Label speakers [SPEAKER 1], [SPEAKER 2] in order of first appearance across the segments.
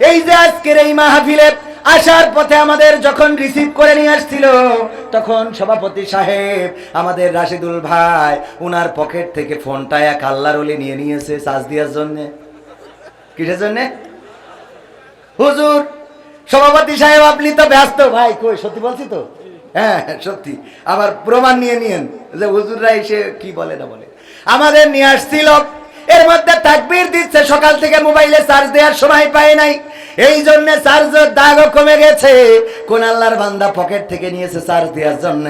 [SPEAKER 1] এই যে আজকের এই মাহফিলে আসার পথে আমাদের যখন রিসিভ করে নিয়ে আসছিল তখন সভাপতি সাহেব আমাদের রাশিদুল ভাই উনার পকেট থেকে ফোনটা এক আল্লাহর ওলি নিয়ে নিয়েছে চার্জ দেওয়ার জন্যে। কিসের জন্যে? হুজুর সভাপতি সাহেব আপনি তো ব্যস্ত। ভাই কই সত্যি বলছি তো? হ্যাঁ হ্যাঁ, সত্যি। আবার প্রমাণ নিয়ে নিয়েন যে হুজুররা এসে কি বলে না বলে। আমাদের নিয়ে আসছিল এর মধ্যে তাকবীর দিচ্ছে সকাল থেকে মোবাইলে চার্জ দেওয়ার সময় পায় নাই। এই জন্য চার্জের দাগও কমে গেছে। কোন আল্লাহর বান্দা পকেট থেকে নিয়েছে চার্জ দেওয়ার জন্য।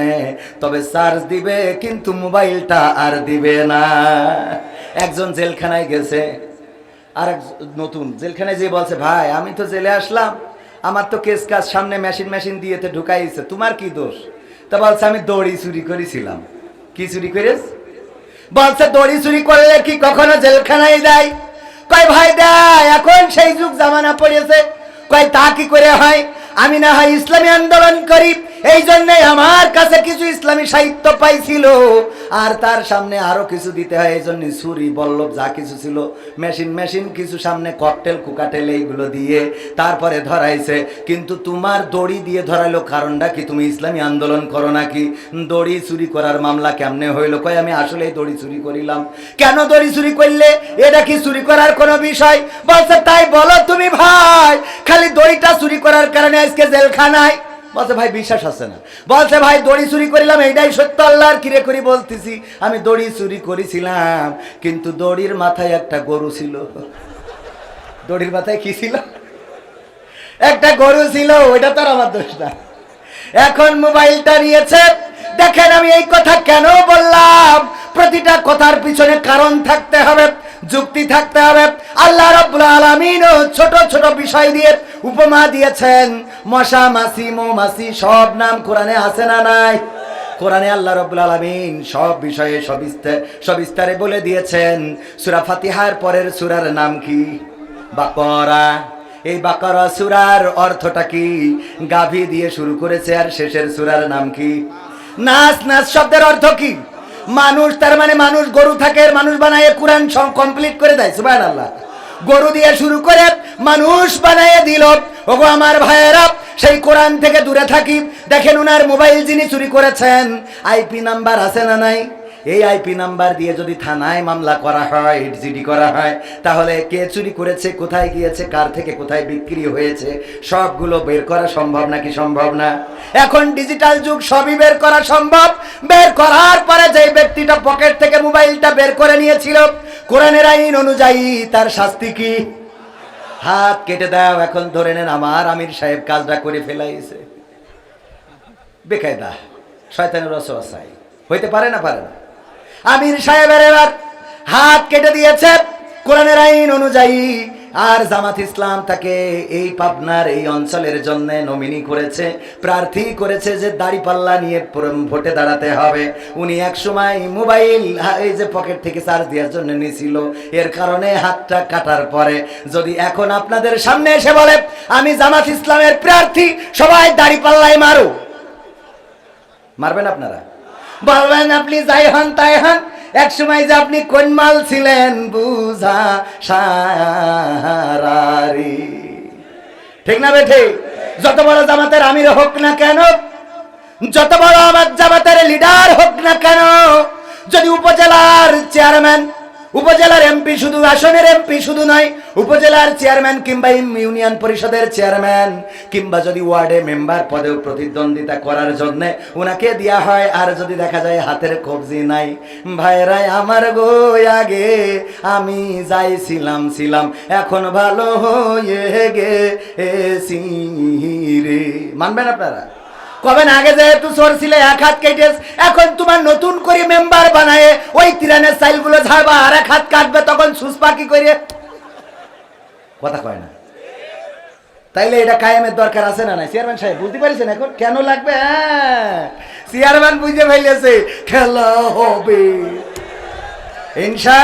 [SPEAKER 1] তবে চার্জ দিবে, কিন্তু মোবাইলটা আর দিবে না। একজন জেলখানায় গেছে আর নতুন জেলখানায় যে বলছে, ভাই, আমি তো জেলে আসলাম। আমার তো কেস কাজ সামনে মেশিন মেশিন দিয়েতে ঢুকাইছে। তোমার কি দোষ? তা বলছে, আমি দড়ি চুরি করেছিলাম। কি চুরি করেছ? বলছে, দড়ি চুরি করলে কি কখনো জেলখানায় দেয় কয়, ভাই দেয় এখন সেই যুগ জামানা পড়েছে কয়, তা কি করে হয়? আমি না হয় ইসলামী আন্দোলন করি। এই জন্যই আমার কাছে কিছু ইসলামী সাহিত্য পাইছিল। আর তার সামনে আরও কিছু দিতে হয় এই জন্য ছুরি, বল্লভ যা কিছু ছিল, মেশিন মেশিন, কিছু সামনে ককটেল, কুকাটেল, এইগুলো দিয়ে তারপরে ধরাইছে। কিন্তু তোমার দড়ি দিয়ে ধরাইলো কারণটা কি? তুমি ইসলামী আন্দোলন করো নাকি? দড়ি চুরি করার মামলা কেমনে হইল? কয়, আমি আসলে দড়ি চুরি করিলাম। কেন দড়ি চুরি করলে? এটা কি চুরি করার কোনো বিষয়? বলছে, তাই বলো তুমি ভাই, খালি দড়িটা চুরি করার কারণে আজকে জেলখানায় বলছে, ভাই, বিশ্বাস আছে না। বলছে, ভাই, দড়ি চুরি করিলাম, এইটাই সত্য আল্লাহর কিরে করি বলতেছি। আমি দড়ি চুরি করেছিলাম, কিন্তু দড়ির মাথায় একটা গরু ছিল। দড়ির মাথায় কি ছিল? একটা গরু ছিল, ওইটা তো আমার দোষ না। এখন মোবাইলটা নিয়েছে। দেখেন আমি এই কথা কেন বললাম? প্রতিটা কথার পিছনে কারণ থাকতে হবে। যুক্তি থাকতে হবে। আল্লাহ রাব্বুল আলামিন ছোট ছোট বিষয় দিয়ে উপমা দিয়েছেন। মশা, মাছি, মৌমাছি, সব নাম কোরআনে আছে না নাই? কোরআনে আল্লাহ রব্বুল আলামিন সব বিষয়ে সবিস্তার সবিস্তারে বলে দিয়েছেন। সূরা ফাতিহার পরের সূরার নাম কি? বাকরা। এই বাকরা সূরার অর্থটা কি? গাভী দিয়ে শুরু করেছে আর শেষের সূরার নাম কি? নাচ নাচ শব্দের অর্থ কি? মানুষ, তার মানে মানুষ গরু থাকে মানুষ বানায় কোরআন সব কমপ্লিট করে দেয়, সুবহানাল্লাহ। গরু দিয়ে শুরু করে মানুষ বানায় দিল। ওগো আমার ভাইয়েরা, সেই কোরআন থেকে দূরে থাকি। দেখেন উনার মোবাইল যিনি চুরি করেছেন, আইপি নাম্বার আছে না নাই? এই আইপি নাম্বার দিয়ে যদি থানায় মামলা করা হয় জিডি করা হয়, তাহলে কে চুরি করেছে, কোথায় গিয়েছে, কার থেকে কোথায় বিক্রি হয়েছে, সবগুলো বের করা সম্ভব নাকি সম্ভব না? এখন ডিজিটাল যুগ, সবই বের করা সম্ভব। বের করার পরে যে ব্যক্তিটা পকেট থেকে মোবাইলটা বের করে নিয়েছিল, কোরআনের আইন অনুযায়ী তার শাস্তি কি? হাত কেটে দাও, এখন ধরে নেন আমার আমির সাহেব কাজটা করে ফেলাইছে। বেকায়দা, শয়তানের রসবাসাই হইতে পারে না পারে না। আমির সাহেবের এবার হাত কেটে দিয়েছে। কোরআনের আইন অনুযায়ী আর জামাত ইসলাম তাকে এই পাবনার এই অঞ্চলের জন্য নমিনি করেছে, প্রার্থী করেছে যে দাড়ি পাল্লা নিয়ে ভোটে দাঁড়াতে হবে। উনি এক সময় মোবাইল, এই যে পকেট থেকে চার্জ দেওয়ার জন্য নিয়েছিল এর কারণে হাতটা কাটার পরে যদি এখন আপনাদের সামনে এসে বলে, আমি জামাত ইসলামের প্রার্থী, সবাই দাড়ি পাল্লায় মারো। মারবেন আপনারা? বলবেন আপনি যাই হন, তাই হন। এক সময় যে আপনি কোন মাল ছিলেন বুঝা সারারি। ঠিক না বেঠে? যত বড় জামাতের আমির হোক না কেন, যত বড় আমার জামাতের লিডার হোক না কেন, যদি উপজেলার চেয়ারম্যান উপজেলার এমপি শুধু আসনের এমপি শুধু নয়, উপজেলার চেয়ারম্যান কিংবা ইউনিয়ন পরিষদের চেয়ারম্যান কিংবা যদি ওয়ার্ডে মেম্বার পদেও প্রতিদ্বন্দ্বিতা করার জন্য ওনাকে দেওয়া হয়, আর যদি দেখা যায় হাতের কবজি নাই ভাইরাই আমার গো, আগে আমি যাইছিলাম, ছিলাম, এখন ভালো হয়ে গেছি রে। মানবেন আপনারা? কবেন আগে যেহেতু চোর ছিলে, এক হাত কেটে এখন তোমার নতুন করে মেম্বার বানায় ওই তিরানের চাইলগুলো ঝাড়বা, আর এক হাত কাটবে, তখন সুসপা কি করে কথা কয় না। তাইলে এটা কায়েমের দরকার আছে না না চেয়ারম্যান সাহেব, বুঝতে পারছেন এখন? কেন লাগবে? হ্যাঁ চেয়ারম্যান বুঝে ফেলেছে। খেলা হবে। ইনশা